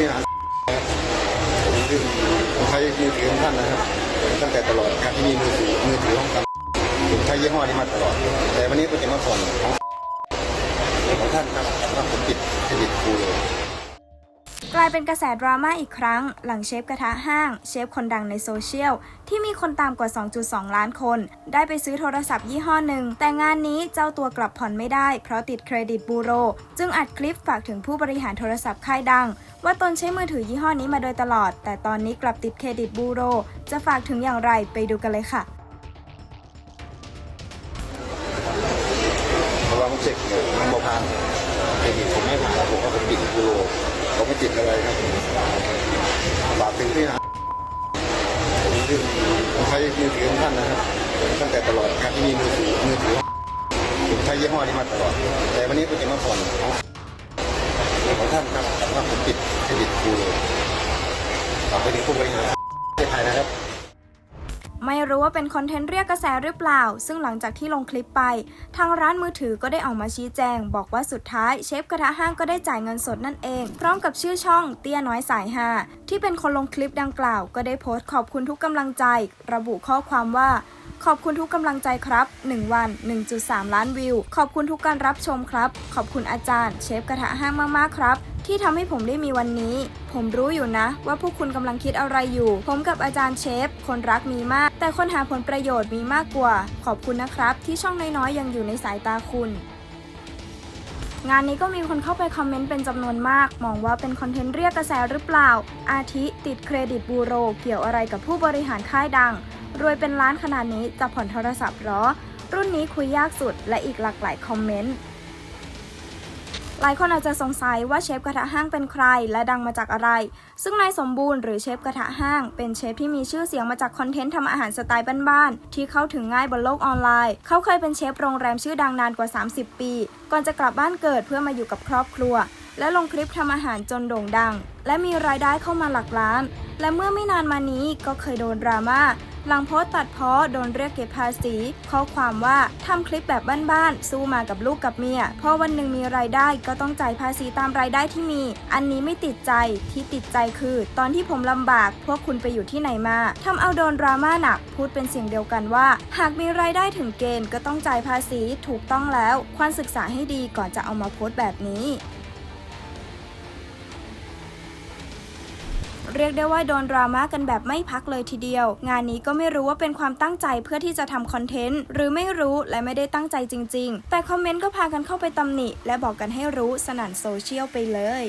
ริหารผมซึ่งผมใช้มือถือของท่านนะครับ ตั้งแต่ตลอดการที่มีมือถือมือถือของท่านผมใช้ยี่ห้อนี้มาตลอด แต่วันนี้ก็จะมาผ่อนของของท่านครับว่าผมปิดเครดิตคูเลย ลายเป็นกระแสดราม่าอีกครั้ง หลังเชฟกระทะห้าง เชฟคนดังในโซเชียล ที่มีคนตามกว่า 2.2 ล้านคน ได้ไปซื้อโทรศัพท์ยี่ห้อหนึ่ง แต่งานนี้เจ้าตัวกลับผ่อนไม่ได้ เพราะติดเครดิตบูโร จึงอัดคลิปฝากถึงผู้บริหารโทรศัพท์ค่ายดัง ว่าตนใช้มือถือยี่ห้อนี้มาโดยตลอด แต่ตอนนี้กลับติดเครดิตบูโร จะฝากถึงอย่างไรไปดูกันเลยค่ะระว่ามเช็คเนี่ยมันบอผ่านเครดิตผมไม่ผ่านผมก็ผมปิดคูโร ผมไม่ติดอะไรครับฝากถึงที่นะผมซึ่งใช้มือถือของท่านนะครับตั้งแต่ตลอดการที่มีมือถือมือถือผมใช้ยี่ห้อนี้มาตลอด แต่วันนี้ผมจะมาผ่อนของของท่านครับว่าผมปิดเครดิตคูเลยฝากไปถึงผู้บริหารประเทศไทยนะครับ ไม่รู้ว่าเป็นคอนเทนต์เรียกกระแสหรือเปล่า ซึ่งหลังจากที่ลงคลิปไป ทางร้านมือถือก็ได้ออกมาชี้แจง บอกว่าสุดท้ายเชฟกระทะห้างก็ได้จ่ายเงินสดนั่นเอง พร้อมกับชื่อช่องเตี้ยน้อยสายฮาที่เป็นคนลงคลิปดังกล่าว ก็ได้โพสต์ขอบคุณทุกกำลังใจ ระบุข้อความว่าขอบคุณทุกกำลังใจครับ 1 วัน 1.3 ล้านวิว ขอบคุณทุกการรับชมครับ ขอบคุณอาจารย์ เชฟกระทะห้างมาก ๆ ครับที่ทำให้ผมได้มีวันนี้ ผมรู้อยู่นะ ว่าพวกคุณกำลังคิดอะไรอยู่ ผมกับอาจารย์เชฟ คนรักมีมาก แต่คนหาผลประโยชน์มีมากกว่า ขอบคุณนะครับ ที่ช่องน้อยๆยังอยู่ในสายตาคุณ งานนี้ก็มีคนเข้าไปคอมเมนต์เป็นจำนวนมาก มองว่าเป็นคอนเทนต์เรียกกระแสหรือเปล่า อาทิติดเครดิตบูโร เกี่ยวอะไรกับผู้บริหารค่ายดัง รวยเป็นล้านขนาดนี้จะผ่อนโทรศัพท์หรอ รุ่นนี้คุยยากสุดและอีกหลากหลายคอมเมนต์ หลายคนอาจจะสงสัยว่าเชฟกระทะห้างเป็นใคร และดังมาจากอะไร ซึ่งนายสมบูรณ์หรือเชฟกระทะห้าง เป็นเชฟที่มีชื่อเสียงมาจากคอนเทนต์ทำอาหารสไตล์บ้านๆที่เข้าถึงง่ายบนโลกออนไลน์ เขาเคยเป็นเชฟโรงแรมชื่อดังนานกว่า 30 ปี ก่อนจะกลับบ้านเกิดเพื่อมาอยู่กับครอบครัว และลงคลิปทำอาหารจนโด่งดัง และมีรายได้เข้ามาหลักล้าน และเมื่อไม่นานมานี้ก็เคยโดนดราม่า หลังโพสต์ตัดเพ้อโดนเรียกเก็บภาษี ข้อความว่าทำคลิปแบบบ้านๆสู้มากับลูกกับเมียพอวันหนึ่งมีรายได้ก็ต้องจ่ายภาษีตามรายได้ที่มี อันนี้ไม่ติดใจที่ติดใจคือ ตอนที่ผมลำบาก พวกคุณไปอยู่ที่ไหนมาทำเอาโดนดราม่าหนักพูดเป็นเสียงเดียวกันว่า หากมีรายได้ถึงเกณฑ์ก็ต้องจ่ายภาษีถูกต้องแล้วควรศึกษาให้ดีก่อนจะเอามาโพสต์แบบนี้ เรียกได้ว่าโดนดราม่ากันแบบไม่พักเลยทีเดียว งานนี้ก็ไม่รู้ว่าเป็นความตั้งใจเพื่อที่จะทำคอนเทนต์ หรือไม่รู้และไม่ได้ตั้งใจจริง ๆ แต่คอมเมนต์ก็พากันเข้าไปตำหนิ และบอกกันให้รู้สนั่นโซเชียลไปเลย